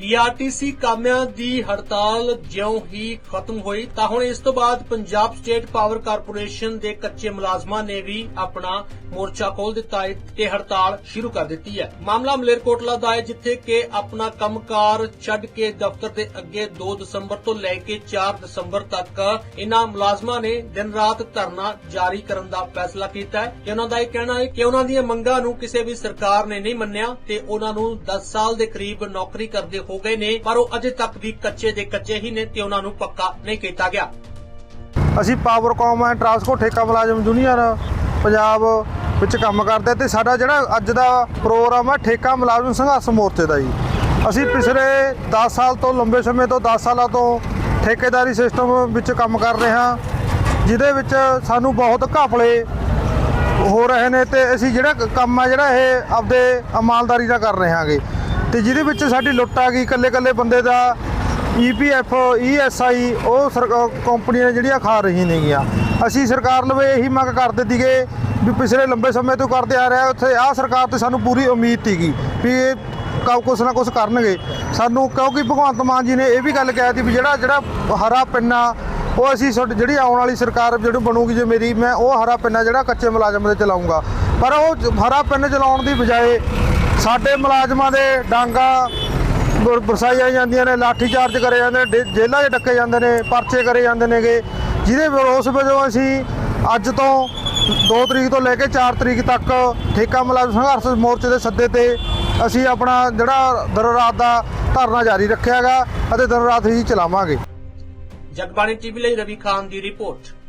PRTC ਕਾਮਿਆਂ ਦੀ ਹੜਤਾਲ ਜਿਉਂ ਹੀ ਖਤਮ ਹੋਈ, ਤਾਂ ਹੁਣ ਇਸ ਤੋਂ ਬਾਅਦ ਪੰਜਾਬ ਸਟੇਟ ਪਾਵਰ ਕਾਰਪੋਰੇਸ਼ਨ ਦੇ ਕੱਚੇ ਮੁਲਾਜ਼ਮਾਂ ਨੇ ਵੀ ਆਪਣਾ ਮੋਰਚਾ ਖੋਲ ਦਿੱਤਾ ਹੈ ਤੇ ਹੜਤਾਲ ਸ਼ੁਰੂ ਕਰ ਦਿੱਤੀ ਹੈ। ਮਾਮਲਾ ਮਲੇਰਕੋਟਲਾ ਦਾ ਹੈ, ਜਿੱਥੇ ਕਿ ਆਪਣਾ ਕੰਮਕਾਰ ਛੱਡ ਕੇ ਦਫ਼ਤਰ ਦੇ ਅੱਗੇ 2 ਦਸੰਬਰ ਤੋਂ ਲੈ ਕੇ 4 ਦਸੰਬਰ ਤੱਕ ਇਨ੍ਹਾਂ ਮੁਲਾਜ਼ਮਾਂ ਨੇ ਦਿਨ ਰਾਤ ਧਰਨਾ ਜਾਰੀ ਕਰਨ ਦਾ ਫੈਸਲਾ ਕੀਤਾ ਹੈ। ਤੇ ਉਹਨਾਂ ਦਾ ਇਹ ਕਹਿਣਾ ਹੈ ਕਿ ਉਹਨਾਂ ਦੀਆਂ ਮੰਗਾਂ ਨੂੰ ਕਿਸੇ ਵੀ ਸਰਕਾਰ ਨੇ ਨਹੀਂ ਮੰਨਿਆ ਤੇ ਉਹਨਾਂ ਨੂੰ 10 ਸਾਲ ਦੇ ਕਰੀਬ ਨੌਕਰੀ ਕਰਦੇ ਹੋ ਗਏ ਨੇ, ਪਰ ਉਹ ਅਜੇ ਤੱਕ ਵੀ ਕੱਚੇ ਦੇ ਕੱਚੇ ਹੀ ਨੇ ਤੇ ਉਹਨਾਂ ਨੂੰ ਪੱਕਾ ਨਹੀਂ ਕੀਤਾ ਗਿਆ। ਅਸੀਂ ਪਾਵਰਕਾਮ ਐਂਡ ਟਰਾਂਸਕੋ ਠੇਕਾ ਮੁਲਾਜ਼ਮ ਯੂਨੀਅਨ ਪੰਜਾਬ ਵਿੱਚ ਕੰਮ ਕਰਦੇ ਤੇ ਸਾਡਾ ਜਿਹੜਾ ਅੱਜ ਦਾ ਪ੍ਰੋਗਰਾਮ ਹੈ ਠੇਕਾ ਮੁਲਾਜ਼ਮ ਸੰਘਰਸ਼ ਮੋਰਚੇ ਦਾ ਜੀ। ਅਸੀਂ ਪਿਛਲੇ 10 ਸਾਲ ਤੋਂ, ਲੰਬੇ ਸਮੇਂ ਤੋਂ 10 ਸਾਲਾਂ ਤੋਂ ਠੇਕੇਦਾਰੀ ਸਿਸਟਮ ਵਿੱਚ ਕੰਮ ਕਰ ਰਹੇ ਹਾਂ, ਜਿਹਦੇ ਵਿੱਚ ਸਾਨੂੰ ਬਹੁਤ ਘਪਲੇ ਹੋ ਰਹੇ ਨੇ ਤੇ ਅਸੀਂ ਜਿਹੜਾ ਕੰਮ ਆ, ਜਿਹੜਾ ਇਹ ਆਪਦੇ ਇਮਾਨਦਾਰੀ ਨਾਲ ਕਰ ਰਹੇ ਹਾਂਗੇ। ਤੇ ਜਿਹਦੇ ਵਿੱਚ ਸਾਡੀ ਲੁੱਟ ਆ ਗਈ ਇਕੱਲੇ ਇਕੱਲੇ ਬੰਦੇ ਦਾ ਈਪੀਐਫ ਈਐਸਆਈ ਉਹ ਸਰਕਾਰ ਕੰਪਨੀਆਂ ਨੇ ਜਿਹੜੀਆਂ ਖਾ ਰਹੀਆਂ ਨੇਗੀਆਂ। ਅਸੀਂ ਸਰਕਾਰ ਲਵੇ ਇਹੀ ਮੰਗ ਕਰਦੇ ਸੀਗੇ ਵੀ ਪਿਛਲੇ ਲੰਬੇ ਸਮੇਂ ਤੋਂ ਕਰਦੇ ਆ ਰਿਹਾ, ਉੱਥੇ ਆਹ ਸਰਕਾਰ ਤੇ ਸਾਨੂੰ ਪੂਰੀ ਉਮੀਦ ਸੀਗੀ ਵੀ ਇਹ ਕੁਛ ਨਾ ਕੁਛ ਕਰਨਗੇ। ਸਾਨੂੰ ਕਿਉਂਕਿ ਭਗਵੰਤ ਮਾਨ ਜੀ ਨੇ ਇਹ ਵੀ ਗੱਲ ਕਹਿ ਦਿੱਤੀ ਵੀ ਜਿਹੜਾ ਜਿਹੜਾ ਹਰਾ ਪਿੰਨਾ, ਉਹ ਅਸੀਂ ਤੁਹਾਡੀ ਜਿਹੜੀ ਆਉਣ ਵਾਲੀ ਸਰਕਾਰ ਜਿਹੜੀ ਬਣੂਗੀ ਜੇ ਮੇਰੀ, ਮੈਂ ਉਹ ਹਰਾ ਪਿੰਨਾ ਜਿਹੜਾ ਕੱਚੇ ਮੁਲਾਜ਼ਮ ਦੇ ਚਲਾਉਂਗਾ ਪਰ ਉਹ ਹਰਾ ਪਿੰਨ ਚਲਾਉਣ ਦੀ ਬਜਾਏ ਸਾਡੇ ਮੁਲਾਜ਼ਮਾਂ ਦੇ ਡਾਂਗਾ ਬਰ- ਬਰਸਾਈਆਂ ਜਾਂਦੀਆਂ ਨੇ, ਲਾਠੀ ਚਾਰਜ ਕਰੇ ਜਾਂਦੇ ਨੇ ਜੇਲ੍ਹਾਂ 'ਚ ਡੱਕੇ ਜਾਂਦੇ ਨੇ, ਪਰਚੇ ਕਰੇ ਜਾਂਦੇ ਨੇਗੇ। ਜਿਹਦੇ ਵਿਰੋਧ ਵਜੋਂ ਅਸੀਂ ਅੱਜ ਤੋਂ 2 ਤਰੀਕ ਤੋਂ ਲੈ ਕੇ 4 ਤਰੀਕ ਤੱਕ ਠੇਕਾ ਮੁਲਾਜ਼ਮ ਸੰਘਰਸ਼ ਮੋਰਚੇ ਦੇ ਸੱਦੇ ਤੇ ਅਸੀਂ ਆਪਣਾ ਜਿਹੜਾ ਦਿਨ ਰਾਤ ਦਾ ਧਰਨਾ ਜਾਰੀ ਰੱਖਿਆਗਾ ਅਤੇ ਦਿਨ ਰਾਤ ਹੀ ਚਲਾਵਾਂਗੇ। ਜਗਬਾਣੀ ਟੀਵੀ ਲਈ ਰਵੀ ਖਾਨ ਦੀ ਰਿਪੋਰਟ।